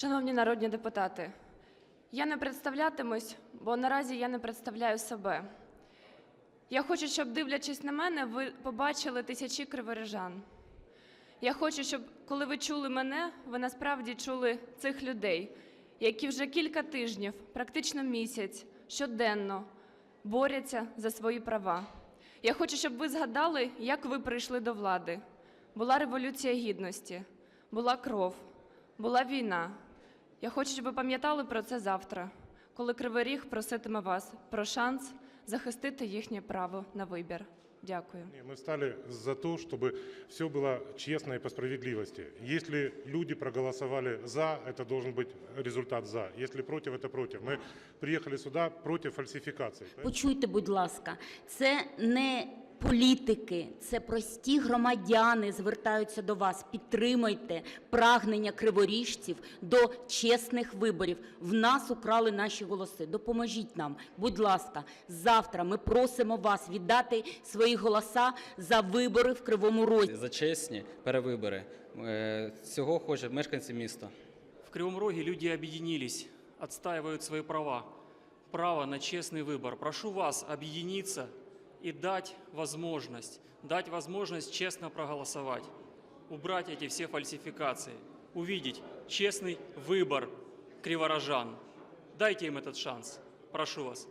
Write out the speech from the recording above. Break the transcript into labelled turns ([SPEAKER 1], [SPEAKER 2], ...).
[SPEAKER 1] Шановні народні депутати, я не представлятимусь, бо наразі я не представляю себе. Я хочу, щоб, дивлячись на мене, ви побачили тисячі криворіжан. Я хочу, щоб коли ви чули мене, ви насправді чули цих людей, які вже кілька тижнів, практично місяць, щоденно борються за свої права. Я хочу, щоб ви згадали, як ви прийшли до влади. Була революція гідності, була кров, була війна. Я хочу, щоб ви пам'ятали про це завтра, коли Кривий Ріг проситиме вас про шанс захистити їхнє право на вибір. Дякую.
[SPEAKER 2] И Мы встали за то, чтобы все было честно и по справедливости. Если люди проголосовали за, это должен быть результат за. Если против, это против. Мы приехали сюда против фальсификаций.
[SPEAKER 3] Почуйте, будь ласка, це не політики, це прості громадяни звертаються до вас. Підтримуйте прагнення криворіжців до чесних виборів. В нас украли наші голоси. Допоможіть нам, будь ласка. Завтра ми просимо вас віддати свої голоса за вибори в Кривому Розі.
[SPEAKER 4] за чесні перевибори. Е, Цього хочуть мешканці міста.
[SPEAKER 5] В Кривом Роге люди объединились, отстаивают свои права. Право на честный выбор. Прошу вас объединиться И дать возможность, дать возможность честно проголосовать, убрать эти все фальсификации, увидеть честный выбор криворожан. Дайте им этот шанс. Прошу вас.